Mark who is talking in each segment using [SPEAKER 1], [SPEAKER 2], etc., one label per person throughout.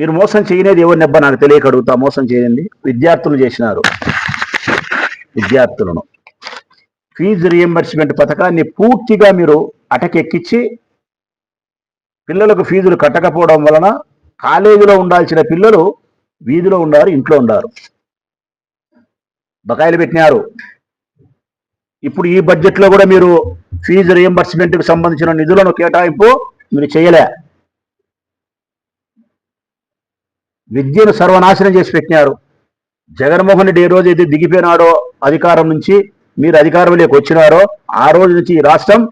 [SPEAKER 1] మీరు మోసం చేయనేది ఎవరిని అబ్బా నాకు తెలియక అడుగుతా మోసం చేయండి విద్యార్థులు చేసినారు. విద్యార్థులను. ఫీజు రియంబర్స్మెంట్ పథకాన్ని పూర్తిగా మీరు అటకెక్కించి పిల్లలకు ఫీజులు కట్టకపోవడం వలన కాలేజీలో ఉండాల్సిన పిల్లలు వీధిలో ఉండారు ఇంట్లో ఉండారు బకాయిలు పెట్టినారు. ఇప్పుడు ఈ బడ్జెట్లో కూడా మీరు ఫీజు రియంబర్స్మెంట్కి సంబంధించిన నిధులను కేటాయింపు మీరు చేయలే. విద్యను సర్వనాశనం చేసి పెట్టినారు. జగన్మోహన్ రెడ్డి ఏ రోజు అయితే దిగిపోయినాడో అధికారం నుంచి మీరు అధికారంలోకి వచ్చినారో ఆ రోజు నుంచి ఈ రాష్ట్రం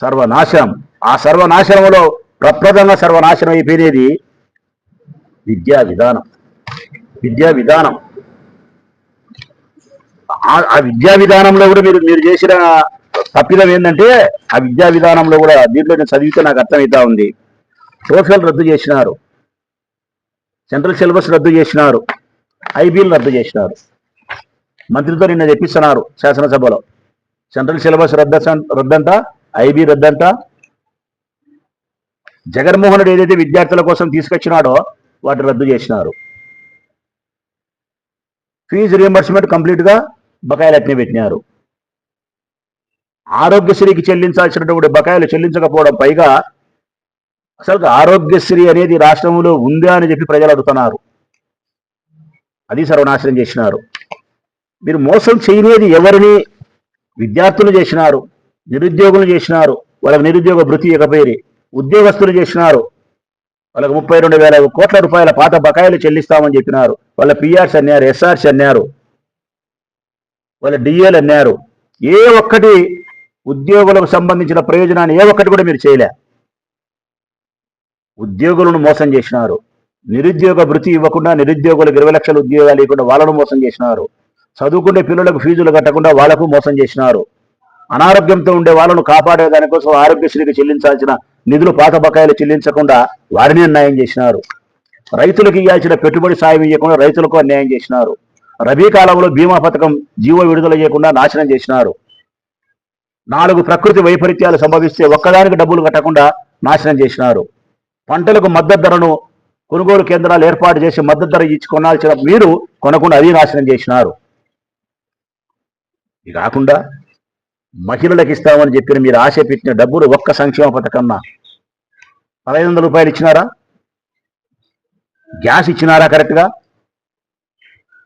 [SPEAKER 1] సర్వనాశనం. ఆ సర్వనాశనంలో ప్రప్రదంగా సర్వనాశనం అయిపోయినది విద్యా విధానం. విద్యా విధానం. ఆ- ఆ విద్యా విధానంలో కూడా మీరు మీరు చేసిన తప్పిదం ఏంటంటే ఆ విద్యా విధానంలో కూడా దీంట్లో నేను చదివితే నాకు అర్థమవుతా ఉంది. టోఫెల్ రద్దు చేసినారు. సెంట్రల్ సిలబస్ రద్దు చేసినారు. ఐబీలు రద్దు చేసినారు. మంత్రితో నిన్న తెప్పిస్తున్నారు శాసనసభలో. సెంట్రల్ సిలబస్ రద్ద రద్దంట ఐబీ రద్దంట. జగన్మోహన్ రెడ్డి ఏదైతే విద్యార్థుల కోసం తీసుకొచ్చినాడో వాటిని రద్దు చేసినారు. ఫీజు రియంబర్స్మెంట్ కంప్లీట్గా బకాయిలు అట్నే పెట్టినారు. ఆరోగ్యశ్రీకి చెల్లించాల్సినటువంటి బకాయిలు చెల్లించకపోవడం పైగా అసలు ఆరోగ్యశ్రీ అనేది రాష్ట్రంలో ఉందా అని చెప్పి ప్రజలు అడుగుతున్నారు. అది సర్వనాశనం చేసినారు. మీరు మోసం చేయనేది ఎవరిని విద్యార్థులు చేసినారు నిరుద్యోగులు చేసినారు వాళ్ళకి నిరుద్యోగ భృతి ఇకపోయి ఉద్యోగస్తులు చేసినారు వాళ్ళకి ముప్పై రెండు వేల కోట్ల రూపాయల పాత బకాయిలు చెల్లిస్తామని చెప్పినారు వాళ్ళ పిఆర్స్ అన్నారు ఎస్ఆర్స్ అన్నారు వాళ్ళ డిఏలు అన్నారు. ఏ ఒక్కటి ఉద్యోగులకు సంబంధించిన ప్రయోజనాన్ని ఏ ఒక్కటి కూడా మీరు చేయలే. ఉద్యోగులను మోసం చేసినారు. నిరుద్యోగ భృతి ఇవ్వకుండా నిరుద్యోగులకు ఇరవై లక్షల ఉద్యోగాలు ఇవ్వకుండా వాళ్ళను మోసం చేసినారు. చదువుకునే పిల్లలకు ఫీజులు కట్టకుండా వాళ్ళకు మోసం చేసినారు. అనారోగ్యంతో ఉండే వాళ్ళను కాపాడే దానికోసం ఆరోగ్యశ్రీకి చెల్లించాల్సిన నిధులు పాత బకాయిలు చెల్లించకుండా వారిని అన్యాయం చేసినారు. రైతులకు ఇవ్వాల్సిన పెట్టుబడి సాయం ఇవ్వకుండా రైతులకు అన్యాయం చేసినారు. రబీ కాలంలో బీమా పథకం జీవో విడుదల చేయకుండా నాశనం చేసినారు. నాలుగు ప్రకృతి వైపరీత్యాలు సంభవిస్తే ఒక్కదానికి డబ్బులు కట్టకుండా నాశనం చేసినారు. పంటలకు మద్దతు ధరను కొనుగోలు కేంద్రాలు ఏర్పాటు చేసి మద్దతు ధర ఇచ్చి కొనాల్సిన మీరు కొనకుండా అది నాశనం చేసినారు. ఇది కాకుండా మహిళలకు ఇస్తామని చెప్పిన మీరు ఆశ పెట్టిన డబ్బులు ఒక్క సంక్షేమ పథకంనా పదహైదు వందల రూపాయలు ఇచ్చినారా? గ్యాస్ ఇచ్చినారా కరెక్ట్గా?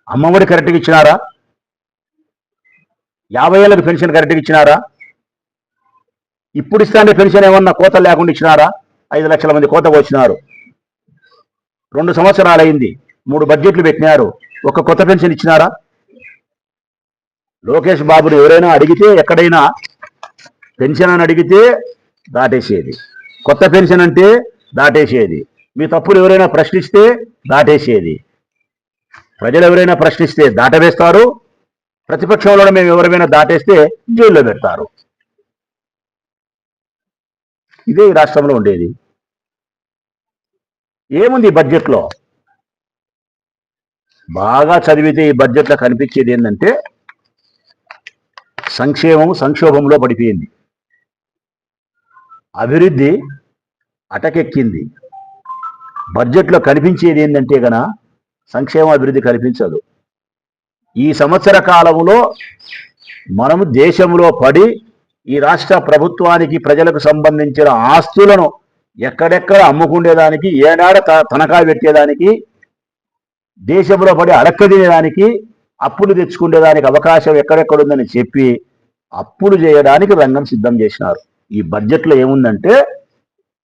[SPEAKER 1] అమ్మఒడి కరెక్ట్గా ఇచ్చినారా? యాభై ఏళ్ళకి పెన్షన్ కరెక్ట్గా ఇచ్చినారా? ఇప్పుడు ఇస్తానే పెన్షన్ ఏమన్నా కోత లేకుండా ఇచ్చినారా? ఐదు లక్షల మంది కోత వచ్చినారు రెండు సంవత్సరాలు అయింది మూడు బడ్జెట్లు పెట్టినారు. ఒక కొత్త పెన్షన్ ఇచ్చినారా? లోకేష్ బాబుని ఎవరైనా అడిగితే ఎక్కడైనా పెన్షన్ అని అడిగితే దాటేసేది. కొత్త పెన్షన్ అంటే దాటేసేది. మీ తప్పులు ఎవరైనా ప్రశ్నిస్తే దాటేసేది. ప్రజలు ఎవరైనా ప్రశ్నిస్తే దాటవేస్తారు. ప్రతిపక్షంలో మేము ఎవరైనా దాటేస్తే జైల్లో పెడతారు. ఇదే ఈ రాష్ట్రంలో ఉండేది. ఏముంది ఈ బడ్జెట్లో? బాగా చదివితే ఈ బడ్జెట్లో కనిపించేది ఏంటంటే సంక్షేమం సంక్షోభంలో పడిపోయింది. అభివృద్ధి అటకెక్కింది. బడ్జెట్లో కనిపించేది ఏంటంటే గన సంక్షేమ అభివృద్ధి కనిపించదు. ఈ సంవత్సర కాలంలో మనము దేశంలో పడి ఈ రాష్ట్ర ప్రభుత్వానికి ప్రజలకు సంబంధించిన ఆస్తులను ఎక్కడెక్కడ అమ్ముకుండేదానికి ఏనాడ తనఖా పెట్టేదానికి దేశంలో పడి అడక్కదినేదానికి అప్పులు తెచ్చుకునేదానికి అవకాశం ఎక్కడెక్కడుందని చెప్పి అప్పులు చేయడానికి రంగం సిద్ధం చేసినారు. ఈ బడ్జెట్లో ఏముందంటే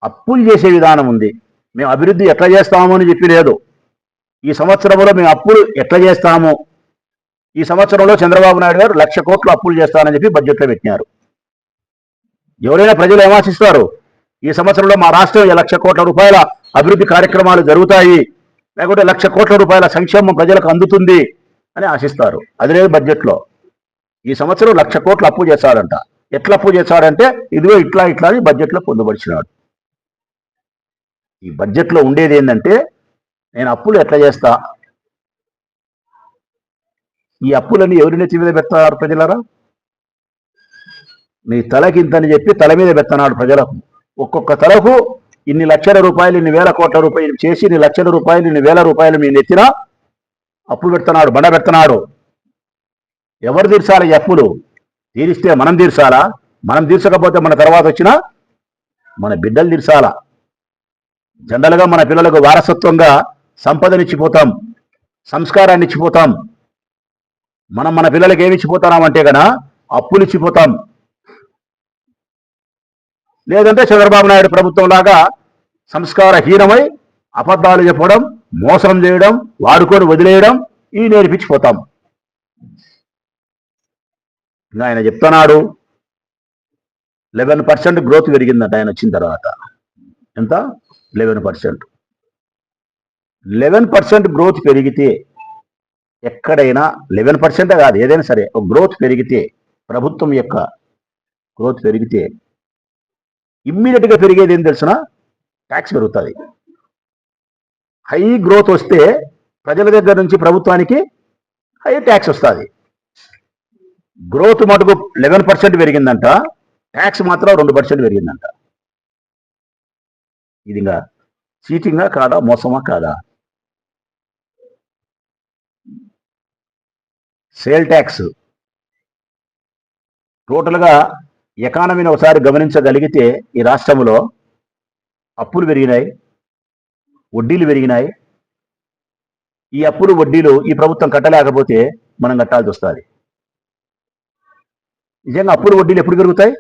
[SPEAKER 1] అప్పులు చేసే విధానం ఉంది. మేము అభివృద్ధి ఎట్లా చేస్తాము అని చెప్పి లేదు. ఈ సంవత్సరంలో మేము అప్పులు ఎట్లా చేస్తాము? ఈ సంవత్సరంలో చంద్రబాబు నాయుడు గారు లక్ష కోట్లు అప్పులు చేస్తానని చెప్పి బడ్జెట్లో పెట్టినారు. ఎవరైనా ప్రజలు ఏమాశిస్తారు? ఈ సంవత్సరంలో మా రాష్ట్రం లక్ష కోట్ల రూపాయల అభివృద్ధి కార్యక్రమాలు జరుగుతాయి. లేకుంటే లక్ష కోట్ల రూపాయల సంక్షేమం ప్రజలకు అందుతుంది అని ఆశిస్తారు. అది లేదు బడ్జెట్లో. ఈ సంవత్సరం లక్ష కోట్లు అప్పు చేస్తాడంట ఎట్లా అప్పు చేస్తాడంటే ఇదిగో ఇట్లా ఇట్లా అని బడ్జెట్లో పొందుపరిచినాడు. ఈ బడ్జెట్లో ఉండేది ఏంటంటే నేను అప్పులు ఎట్లా చేస్తా? ఈ అప్పులన్నీ ఎవరి నెత్తి మీద పెడతారు ప్రజలరా? మీ తలకింతని చెప్పి తల మీద పెత్తనాడు ప్రజలకు. ఒక్కొక్క తలకు ఇన్ని లక్షల రూపాయలు ఇన్ని వేల కోట్ల రూపాయలు చేసి ఇన్ని లక్షల రూపాయలు ఇన్ని వేల రూపాయలు నేను ఎత్తినా అప్పు పెడుతున్నాడు బండ పెడుతున్నాడు. ఎవరు తీర్చాలి ఈ అప్పులు? తీరిస్తే మనం తీర్చాలా? మనం తీర్చకపోతే మన తర్వాత వచ్చిన మన బిడ్డలు తీర్చాలా? జనరల్గా మన పిల్లలకు వారసత్వంగా సంపదనిచ్చిపోతాం సంస్కారాన్ని ఇచ్చిపోతాం మనం మన పిల్లలకి ఏమి ఇచ్చిపోతున్నామంటే గన అప్పులు ఇచ్చిపోతాం లేదంటే చంద్రబాబు నాయుడు ప్రభుత్వం లాగా సంస్కారహీనమై అబద్ధాలు చెప్పడం మోసం చేయడం వాడుకొని వదిలేయడం ఈ నేర్పించిపోతాం. ఇంకా ఆయన చెప్తున్నాడు లెవెన్ పర్సెంట్ గ్రోత్ పెరిగిందంట ఆయన వచ్చిన తర్వాత. ఎంత? Eleven percent eleven percent growth పెరిగితే ఎక్కడైనా లెవెన్ పర్సెంటే కాదు ఏదైనా సరే గ్రోత్ పెరిగితే ప్రభుత్వం యొక్క గ్రోత్ పెరిగితే ఇమ్మీడియట్గా పెరిగేది ఏం తెలిసిన? ట్యాక్స్ పెరుగుతుంది. హై గ్రోత్ వస్తే ప్రజల దగ్గర నుంచి ప్రభుత్వానికి హై ట్యాక్స్ వస్తుంది. గ్రోత్ మటుకు లెవెన్ పర్సెంట్ పెరిగిందంట ట్యాక్స్ మాత్రం రెండు పర్సెంట్ పెరిగిందంట. ఇది ఇంకా చీటింగా కాదా మోసమా కాదా? Sale tax. టోటల్గా ఎకానమీని ఒకసారి గమనించగలిగితే ఈ రాష్ట్రంలో అప్పులు పెరిగినాయి వడ్డీలు పెరిగినాయి. ఈ అప్పులు వడ్డీలు ఈ ప్రభుత్వం కట్టలేకపోతే మనం కట్టాల్సి వస్తుంది. నిజంగా అప్పులు వడ్డీలు ఎప్పుడు పెరుగుతాయి?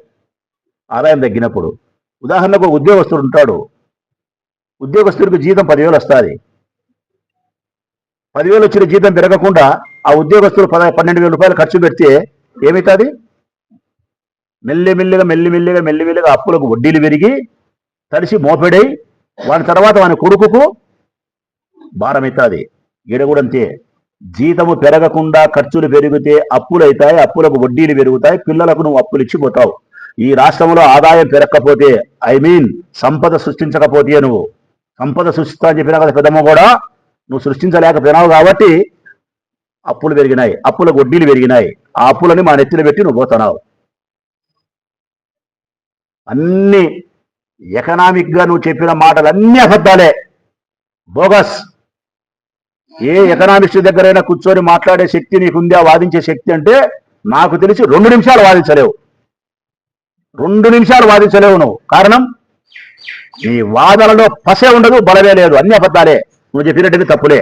[SPEAKER 1] ఆదాయం తగ్గినప్పుడు. ఉదాహరణకు ఉద్యోగస్తుడు ఉంటాడు. ఉద్యోగస్తుడికి జీతం పదివేలు వస్తుంది. పదివేలు వచ్చిన జీతం పెరగకుండా ఆ ఉద్యోగస్తులు పద పన్నెండు వేల రూపాయలు ఖర్చు పెడితే ఏమవుతుంది? మెల్లిమెల్లిగా మెల్లిమెల్లిగా మెల్లిమెల్లిగా అప్పులకు వడ్డీలు పెరిగి తడిసి మోపెడై వాని తర్వాత వాని కొడుకుకు భారమవుతుంది ఈడ కూడా అంతే. జీతము పెరగకుండా ఖర్చులు పెరిగితే అప్పులు అవుతాయి అప్పులకు వడ్డీలు పెరుగుతాయి పిల్లలకు నువ్వు అప్పులు ఇచ్చిపోతావు. ఈ రాష్ట్రంలో ఆదాయం పెరగకపోతే ఐ మీన్ సంపద సృష్టించకపోతే నువ్వు. సంపద సృష్టిస్తా అని చెప్పినా కదా పెద్దమ్మ కూడా నువ్వు సృష్టించలేకపోయినావు కాబట్టి అప్పులు పెరిగినాయి అప్పులకు వడ్డీలు పెరిగినాయి. ఆ అప్పులని మా నెత్తిన పెట్టి నువ్వు పోతున్నావు. అన్ని ఎకనామిక్గా నువ్వు చెప్పిన మాటలు అన్ని అబద్ధాలే. బోగస్! ఏ ఎకనామిక్స్ దగ్గరైనా కూర్చొని మాట్లాడే శక్తి నీకుందా వాదించే శక్తి అంటే నాకు తెలిసి రెండు నిమిషాలు వాదించలేవు. రెండు నిమిషాలు వాదించలేవు నువ్వు. కారణం? నీ వాదనలో పసే ఉండదు బలమే లేదు. అన్ని అబద్ధాలే. నువ్వు చెప్పినట్టుగా తప్పులే.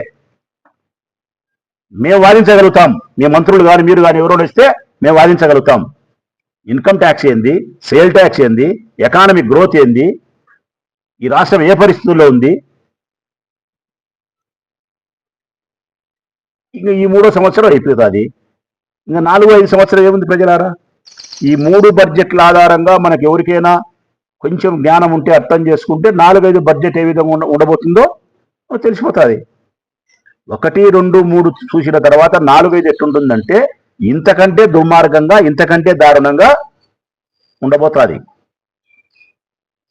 [SPEAKER 1] మేము వాదించగలుగుతాం. మీ మంత్రులు కానీ మీరు కానీ ఎవరో వస్తే మేము వాదించగలుగుతాం. ఇన్కమ్ ట్యాక్స్ ఏంది? సేల్ ట్యాక్స్ ఏంది? ఎకానమిక్ గ్రోత్ ఏంది? ఈ రాష్ట్రం ఏ పరిస్థితుల్లో ఉంది? ఇంకా ఈ మూడో సంవత్సరం అయిపోతుంది ఇంకా నాలుగు ఐదు సంవత్సరం ఏముంది ప్రజలారా? ఈ మూడు బడ్జెట్ల ఆధారంగా మనకు ఎవరికైనా కొంచెం జ్ఞానం ఉంటే అర్థం చేసుకుంటే నాలుగైదు బడ్జెట్ ఏ విధంగా ఉండబోతుందో తెలిసిపోతుంది. ఒకటి రెండు మూడు చూసిన తర్వాత నాలుగైదు ఎట్లుంటుందంటే ఇంతకంటే దుర్మార్గంగా ఇంతకంటే దారుణంగా ఉండబోతుంది.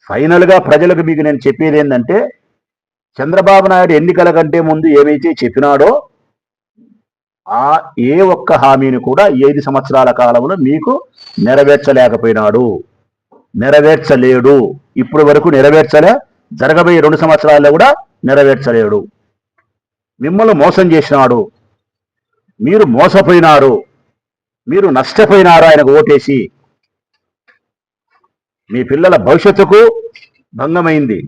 [SPEAKER 1] ఫైనల్గా ప్రజలకు మీకు నేను చెప్పేది ఏంటంటే చంద్రబాబు నాయుడు ఎన్నికల కంటే ముందు ఏమైతే చెప్పినాడో ఆ ఏ ఒక్క హామీని కూడా ఐదు సంవత్సరాల కాలంలో మీకు నెరవేర్చలేకపోయినాడు. నెరవేర్చలేడు. ఇప్పుడు వరకు నెరవేర్చలే జరగబోయే రెండు సంవత్సరాల్లో కూడా నెరవేర్చలేడు. మిమ్మల్ని మోసం చేసినాడు. మీరు మోసపోయినారు. మీరు నష్టపోయినారు ఆయనకు ఓటేసి. మీ పిల్లల భవిష్యత్తుకు భంగమైంది.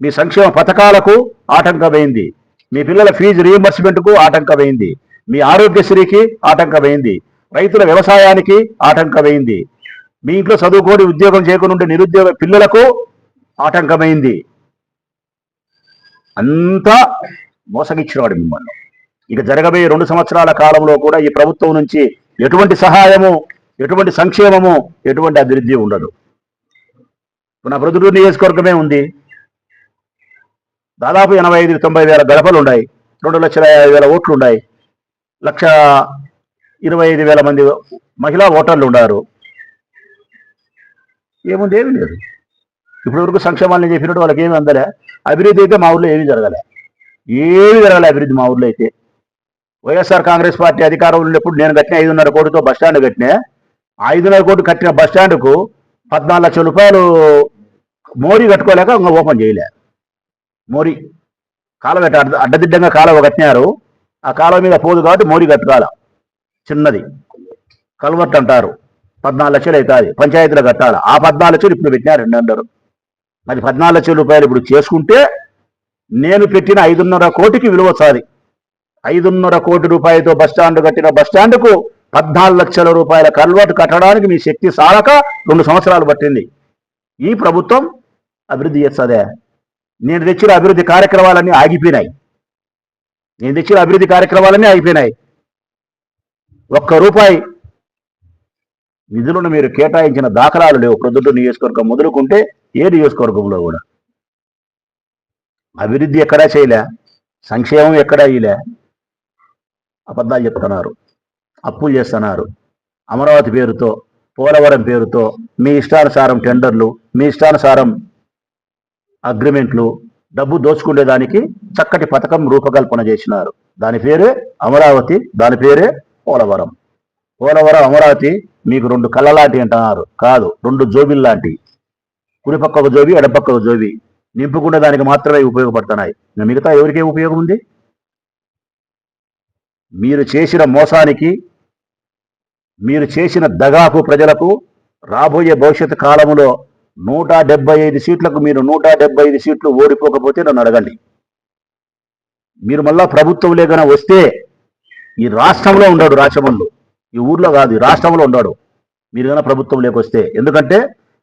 [SPEAKER 1] మీ సంక్షేమ పథకాలకు ఆటంకమైంది. మీ పిల్లల ఫీజు రీఎంబర్స్మెంట్కు ఆటంకమైంది. మీ ఆరోగ్యశ్రీకి ఆటంకమైంది. రైతుల వ్యవసాయానికి ఆటంకమైంది. మీ ఇంట్లో చదువుకోని ఉద్యోగం చేయకుండా నిరుద్యోగ పిల్లలకు ఆటంకమైంది. అంతా మోసగిచ్చినవాడు మిమ్మల్ని. ఇక జరగబోయే రెండు సంవత్సరాల కాలంలో కూడా ఈ ప్రభుత్వం నుంచి ఎటువంటి సహాయము ఎటువంటి సంక్షేమము ఎటువంటి అభివృద్ధి ఉండదు. నా ప్రొద్దుటూరు నియోజకవర్గమే ఉంది. దాదాపు ఎనభై ఐదు తొంభై వేల గడపలు ఉన్నాయి. రెండు లక్షల యాభై వేల ఓట్లు ఉన్నాయి. లక్ష ఇరవై ఐదు వేల మంది మహిళా ఓటర్లు ఉన్నారు. ఏముంది ఏమీ లేదు. ఇప్పటి వరకు సంక్షేమాలు చెప్పినట్టు వాళ్ళకి ఏమి అందలే. అభివృద్ధి అయితే మా ఊర్లో ఏమీ జరగలే. ఏమీ జరగలే అభివృద్ధి మా ఊర్లో అయితే. వైఎస్ఆర్ కాంగ్రెస్ పార్టీ అధికారంలో ఉన్నప్పుడు నేను కట్టిన ఐదున్నర కోటితో బస్ స్టాండ్ కట్టినా ఐదున్నర కోటి కట్టిన బస్ స్టాండ్కు పద్నాలుగు లక్షల రూపాయలు మోరీ కట్టుకోలేక ఇంకా ఓపెన్ చేయలే. మోరీ కాలువ ఎట్ట అడ్డ అడ్డదిడ్డంగా కాలువ కట్టినారు. ఆ కాలువ మీద పోదు కాబట్టి మోరీ కట్టుకోవాలి? చిన్నది. కల్వర్ట్ అంటారు. పద్నాలుగు లక్షలు అవుతుంది. పంచాయతీలో కట్టాలి? ఆ పద్నాలుగు లక్షలు ఇప్పుడు పెట్టినారు రెండు అంటారు మరి పద్నాలుగు లక్షల రూపాయలు ఇప్పుడు చేసుకుంటే నేను పెట్టిన ఐదున్నర కోటికి విలువ వస్తుంది. ఐదున్నర కోటి రూపాయలతో బస్ స్టాండ్ కట్టిన బస్ స్టాండ్కు పద్నాలుగు లక్షల రూపాయల కల్వర్టు కట్టడానికి మీ శక్తి సాలక రెండు సంవత్సరాలు పట్టింది. ఈ ప్రభుత్వం అభివృద్ధి చేస్తుందే. నేను తెచ్చిన అభివృద్ధి కార్యక్రమాలన్నీ ఆగిపోయినాయి. నేను తెచ్చిన అభివృద్ధి కార్యక్రమాలన్నీ ఆగిపోయినాయి. ఒక్క రూపాయి నిధులను మీరు కేటాయించిన దాఖలాలు లేవు. ప్రొద్దుటూరు నియోజకవర్గం మొదలుకుంటే ఏ నియోజకవర్గంలో కూడా. అభివృద్ధి ఎక్కడా చేయలే. సంక్షేమం ఎక్కడా ఇలే అబద్ధాలు చెప్తున్నారు అప్పులు చేస్తున్నారు. అమరావతి పేరుతో పోలవరం పేరుతో మీ ఇష్టానుసారం టెండర్లు మీ ఇష్టానుసారం అగ్రిమెంట్లు డబ్బు దోచుకునేదానికి చక్కటి పథకం రూపకల్పన చేసినారు. దాని పేరే అమరావతి దాని పేరే పోలవరం. పోలవరం అమరావతి మీకు రెండు కళ్ళ లాంటి అంటున్నారు. కాదు రెండు జోబిల్లాంటి. కుడిపక్క ఒక జోబి ఎడపక్క ఒక జోబి. నింపుకునే దానికి మాత్రమే ఉపయోగపడుతున్నాయి. మిగతా ఎవరికే ఉపయోగం ఉంది? మీరు చేసిన మోసానికి మీరు చేసిన దగాకు ప్రజలకు రాబోయే భవిష్యత్తు కాలంలో నూట డెబ్బై ఐదు సీట్లకు మీరు నూట డెబ్బై ఐదు సీట్లు ఓడిపోకపోతే నన్ను అడగండి. మీరు మళ్ళా ప్రభుత్వం లేకన వస్తే ఈ రాష్ట్రంలో ఉన్నాడు రాచమందు ఈ ఊర్లో కాదు ఈ రాష్ట్రంలో ఉన్నాడు మీరు కనుక ప్రభుత్వం లేకొస్తే. ఎందుకంటే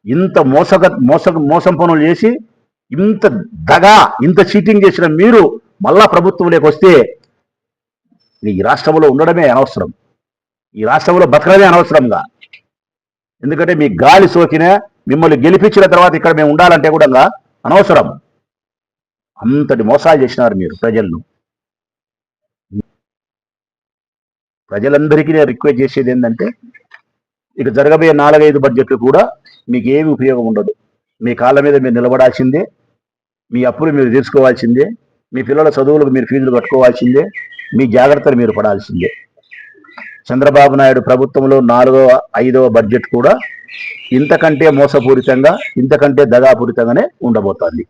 [SPEAKER 1] ఇంత మోసగ మోస మోసం పనులు చేసి ఇంత దగా ఇంత చీటింగ్ చేసిన మీరు మళ్ళా ప్రభుత్వం లేకొస్తే ఈ రాష్ట్రంలో ఉండడమే అనవసరం. ఈ రాష్ట్రంలో బతకడమే అనవసరంగా. ఎందుకంటే మీ గాలి సోకిన మిమ్మల్ని గెలిపించిన తర్వాత ఇక్కడ మేము ఉండాలంటే కూడా అనవసరం. అంతటి మోసాలు చేసినారు మీరు ప్రజలను. ప్రజలందరికీ నేను రిక్వెస్ట్ చేసేది ఏంటంటే ఇక జరగబోయే నాలుగైదు బడ్జెట్లు కూడా మీకు ఏమి ఉపయోగం ఉండదు. మీ కాళ్ళ మీద మీరు నిలబడాల్సిందే మీ అప్పులు మీరు తీర్చుకోవాల్సిందే మీ పిల్లల చదువులకు మీరు ఫీజులు కట్టుకోవాల్సిందే మీ జాగ్రత్తలు మీరు పడాల్సిందే. చంద్రబాబు నాయుడు ప్రభుత్వంలో నాలుగవ ఐదవ బడ్జెట్ కూడా ఇంతకంటే మోసపూరితంగా ఇంతకంటే దగాపూరితంగానే ఉండబోతోంది.